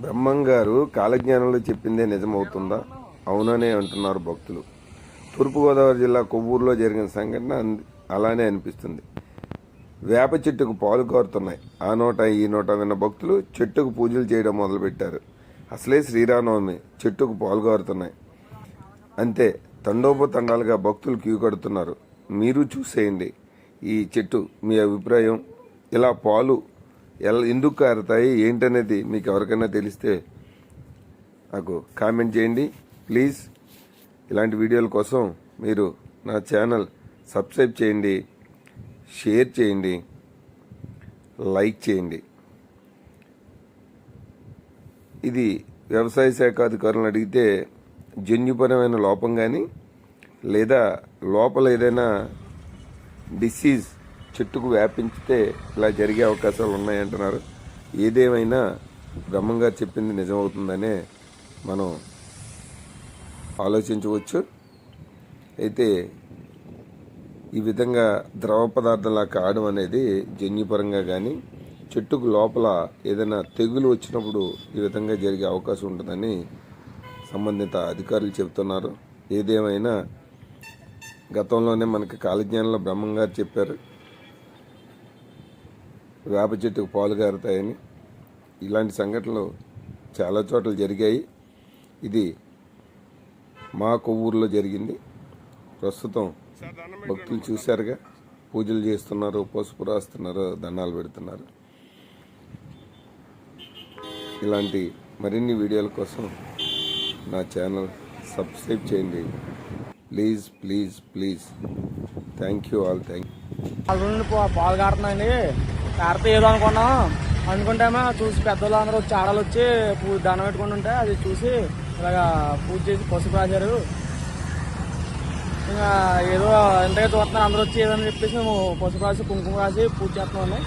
బ్రహ్మం గారు కాలజ్ఞానంలో చెప్పిందే నిజమవుతుందా? అవుననే అంటున్నారు భక్తులు. తూర్పుగోదావరి జిల్లా కొవ్వూరులో జరిగిన సంఘటన అలానే అనిపిస్తుంది. వేప చెట్టుకు పాలు కోరుతున్నాయి. ఆ నోట ఈ నోట విన్న భక్తులు చెట్టుకు పూజలు చేయడం మొదలుపెట్టారు. అసలే శ్రీరామనవమి చెట్టుకు పాలు కోరుతున్నాయి. అంతే తండోపతండాలుగా భక్తులు క్యూ కడుతున్నారు. మీరు చూసేయండి ఈ చెట్టు మీ అభిప్రాయం. ఇలా పాలు ఎలా ఎందుకు కారుతాయి ఏంటనేది మీకు ఎవరికైనా తెలిస్తే నాకు కామెంట్ చేయండి. ప్లీజ్ ఇలాంటి వీడియోల కోసం మీరు నా ఛానల్ సబ్స్క్రైబ్ చేయండి షేర్ చేయండి లైక్ చేయండి. ఇది వ్యవసాయ శాఖ అధికారులను అడిగితే జన్యుపరమైన లోపం కానీ లేదా లోపల ఏదైనా డిసీజ్ చెట్టుకు వ్యాపించితే ఇలా జరిగే అవకాశాలు ఉన్నాయంటున్నారు. ఏదేమైనా బ్రహ్మంగారు చెప్పింది నిజమవుతుందనే మనం ఆలోచించవచ్చు. అయితే ఈ విధంగా ద్రవ పదార్థంలా కావడం అనేది జన్యుపరంగా కానీ చెట్టుకు లోపల ఏదైనా తెగులు వచ్చినప్పుడు ఈ విధంగా జరిగే అవకాశం ఉంటుందని సంబంధిత అధికారులు చెబుతున్నారు. ఏదేమైనా గతంలోనే మనకి కాలజ్ఞానంలో బ్రహ్మంగారు చెప్పారు. వేప చెట్టుకు పాలు గారుతాయని ఇలాంటి సంఘటనలు చాలా చోట్ల జరిగాయి. ఇది మా కొవ్వూరులో జరిగింది. ప్రస్తుతం భక్తులు చూశారుగా. పూజలు చేస్తున్నారు పసుపు రాస్తున్నారు దండాలు పెడుతున్నారు. ఇలాంటి మరిన్ని వీడియోల కోసం నా ఛానల్ సబ్స్క్రైబ్ చేయండి. Please please please. Thank you all thank you. నుండి పాలు కారితే ఏదో అనుకున్నాం. అనుకుంటేమో చూసి పెద్దలు అందరూ వచ్చి ఆడలు వచ్చి పూ దండం పెట్టుకుని ఉంటే అది చూసి ఇలాగా పూజ చేసి పసుపు రాశారు. ఇంకా ఏదో ఇంతగా చూస్తున్నారు అందరూ వచ్చి ఏదని చెప్పేసి మేము పసుపు రాసి కుంకుమ రాసి పూజ చేస్తున్నాం